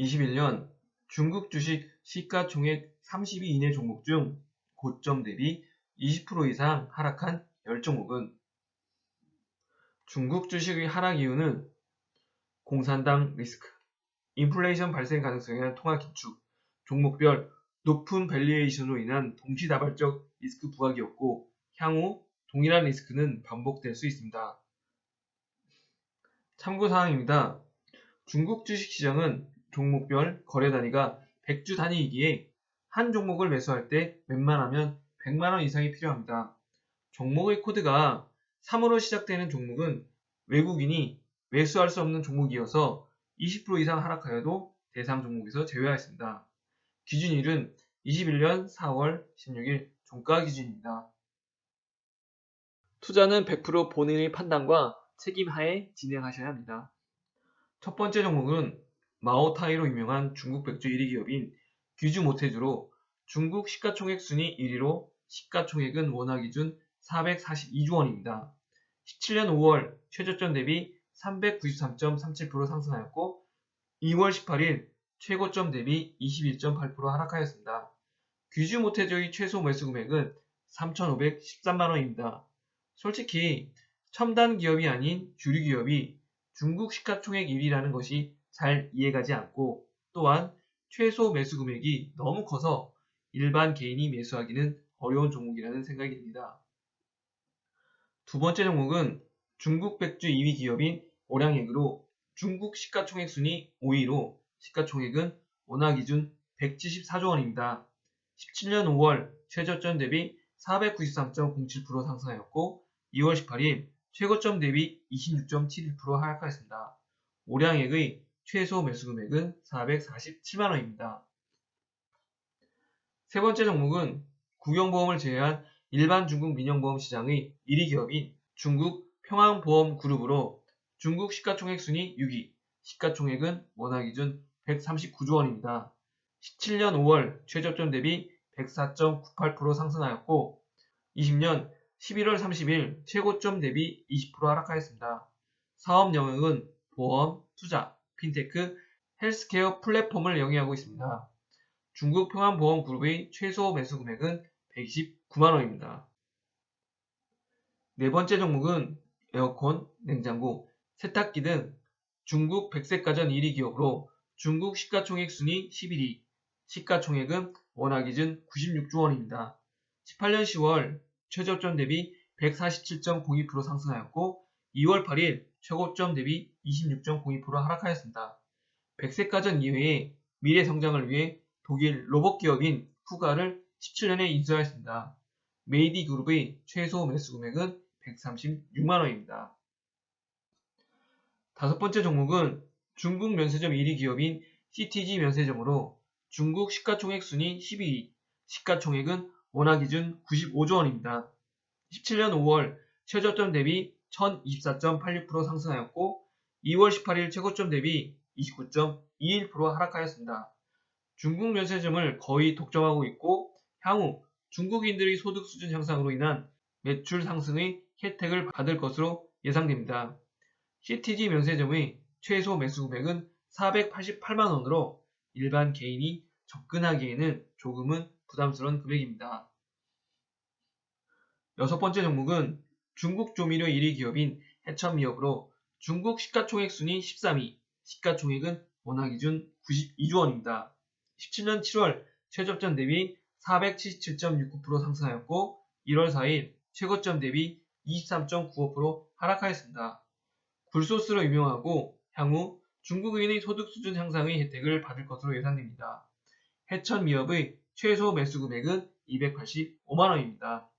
21년 중국 주식 시가총액 30위 이내 종목 중 고점 대비 20% 이상 하락한 10종목은 중국 주식의 하락 이유는 공산당 리스크, 인플레이션 발생 가능성에 대한 통화 기축, 종목별 높은 밸류에이션으로 인한 동시다발적 리스크 부각이었고 향후 동일한 리스크는 반복될 수 있습니다. 참고사항입니다. 중국 주식시장은 종목별 거래 단위가 100주 단위이기에 한 종목을 매수할 때 웬만하면 100만원 이상이 필요합니다. 종목의 코드가 3으로 시작되는 종목은 외국인이 매수할 수 없는 종목이어서 20% 이상 하락하여도 대상 종목에서 제외하였습니다. 기준일은 21년 4월 16일 종가 기준입니다. 투자는 100% 본인의 판단과 책임 하에 진행하셔야 합니다. 첫 번째 종목은 마오타이로 유명한 중국 백주 1위 기업인 귀주 모태주로 중국 시가총액 순위 1위로 시가총액은 원화 기준 442조 원입니다. 17년 5월 최저점 대비 393.37% 상승하였고 2월 18일 최고점 대비 21.8% 하락하였습니다. 귀주 모태주의 최소 매수 금액은 3,513만원입니다. 솔직히 첨단 기업이 아닌 주류 기업이 중국 시가총액 1위라는 것이 잘 이해가지 않고 또한 최소 매수 금액이 너무 커서 일반 개인이 매수하기는 어려운 종목이라는 생각이 듭니다. 두 번째 종목은 중국 백주 2위 기업인 오량액으로 중국 시가총액 순위 5위로 시가총액은 원화 기준 174조 원입니다. 17년 5월 최저점 대비 493.07% 상승하였고 2월 18일 최고점 대비 26.71% 하락하였습니다. 오량액의 최소 매수 금액은 447만 원입니다. 세 번째 종목은 국영보험을 제외한 일반 중국 민영보험 시장의 1위 기업인 중국 평안보험그룹으로 중국 시가총액 순위 6위, 시가총액은 원화 기준 139조 원입니다. 17년 5월 최저점 대비 104.98% 상승하였고 20년 11월 30일 최고점 대비 20% 하락하였습니다. 사업 영역은 보험, 투자, 핀테크, 헬스케어 플랫폼을 영위하고 있습니다. 중국 평안보험그룹의 최소 매수 금액은 129만원입니다. 네 번째 종목은 에어컨, 냉장고, 세탁기 등 중국 백색가전 1위 기업으로 중국 시가총액 순위 11위, 시가총액은 원화 기준 96조 원입니다. 18년 10월 최저점 대비 147.02% 상승하였고 2월 8일 최고점 대비 26.02% 하락하였습니다. 백색가전 이외에 미래 성장을 위해 독일 로봇 기업인 후가를 17년에 인수하였습니다. 메이디 그룹의 최소 매수 금액은 136만원입니다. 다섯 번째 종목은 중국 면세점 1위 기업인 CTG 면세점으로 중국 시가총액 순위 12위, 시가총액은 원화 기준 95조 원입니다. 17년 5월 최저점 대비 1024.86% 상승하였고 2월 18일 최고점 대비 29.21% 하락하였습니다. 중국 면세점을 거의 독점하고 있고 향후 중국인들의 소득 수준 향상으로 인한 매출 상승의 혜택을 받을 것으로 예상됩니다. CTG 면세점의 최소 매수 금액은 488만 원으로 일반 개인이 접근하기에는 조금은 부담스러운 금액입니다. 여섯 번째 종목은 중국 조미료 1위 기업인 해천미업으로 중국 시가총액 순위 13위, 시가총액은 원화 기준 92조 원입니다. 17년 7월 최저점 대비 477.69% 상승하였고 1월 4일 최고점 대비 23.95% 하락하였습니다. 굴소스로 유명하고 향후 중국인의 소득 수준 향상의 혜택을 받을 것으로 예상됩니다. 해천미업의 최소 매수 금액은 285만원입니다.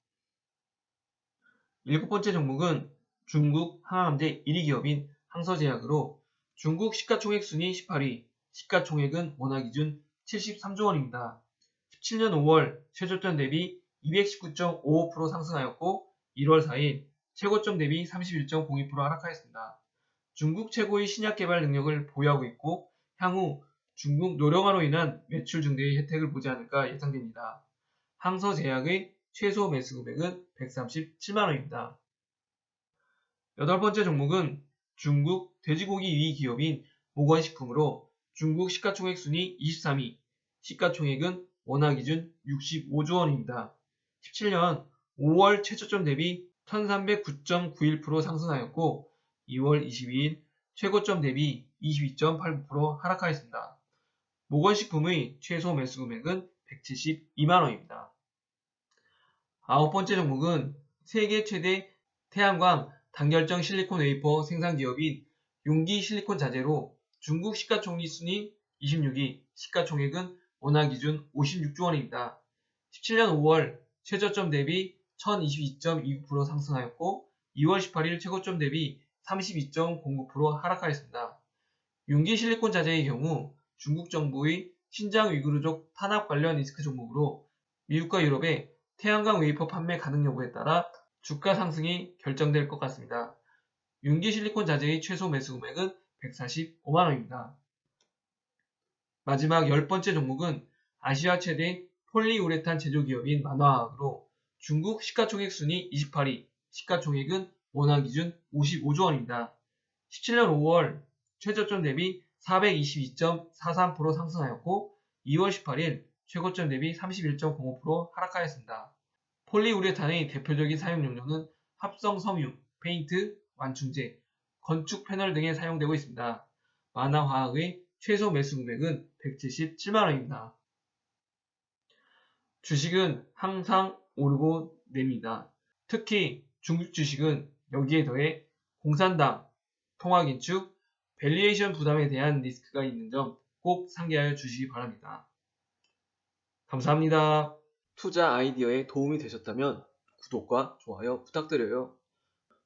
일곱 번째 종목은 중국 항암제 1위 기업인 항서제약으로 중국 시가총액 순위 18위, 시가총액은 원화 기준 73조 원입니다. 17년 5월 최저점 대비 219.55% 상승하였고 1월 4일 최고점 대비 31.02% 하락하였습니다. 중국 최고의 신약 개발 능력을 보유하고 있고 향후 중국 노령화로 인한 매출 증대의 혜택을 보지 않을까 예상됩니다. 항서제약의 최소 매수 금액은 137만원입니다. 여덟 번째 종목은 중국 돼지고기 2위 기업인 모건식품으로 중국 시가총액 순위 23위, 시가총액은 원화 기준 65조 원입니다. 17년 5월 최저점 대비 1309.91% 상승하였고 2월 22일 최고점 대비 22.89% 하락하였습니다. 모건식품의 최소 매수 금액은 172만원입니다. 아홉 번째 종목은 세계 최대 태양광 단결정 실리콘 웨이퍼 생산 기업인 용기 실리콘 자재로 중국 시가총리 순위 26위, 시가총액은 원화 기준 56조 원입니다. 17년 5월 최저점 대비 1022.29% 상승하였고 2월 18일 최고점 대비 32.09% 하락하였습니다. 용기 실리콘 자재의 경우 중국 정부의 신장 위구르족 탄압 관련 리스크 종목으로 미국과 유럽의 태양광 웨이퍼 판매 가능 여부에 따라 주가 상승이 결정될 것 같습니다. 윤기 실리콘 자재의 최소 매수 금액은 145만원입니다. 마지막 열 번째 종목은 아시아 최대 폴리우레탄 제조기업인 만화학으로 중국 시가총액 순위 28위, 시가총액은 원화 기준 55조 원입니다. 17년 5월 최저점 대비 422.43% 상승하였고 2월 18일 최고점 대비 31.05% 하락하였습니다. 폴리우레탄의 대표적인 사용 용료는 합성 섬유, 페인트, 완충제, 건축 패널 등에 사용되고 있습니다. 만화화학의 최소 매수 금액은 177만원입니다. 주식은 항상 오르고 냅니다. 특히 중국 주식은 여기에 더해 공산당, 통화긴축, 밸리에이션 부담에 대한 리스크가 있는 점 꼭 상기하여 주시기 바랍니다. 감사합니다. 투자 아이디어에 도움이 되셨다면 구독과 좋아요 부탁드려요.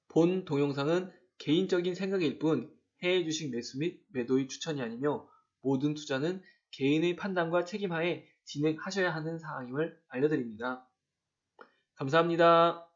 본 동영상은 개인적인 생각일 뿐 해외 주식 매수 및 매도의 추천이 아니며 모든 투자는 개인의 판단과 책임하에 진행하셔야 하는 사항임을 알려드립니다. 감사합니다.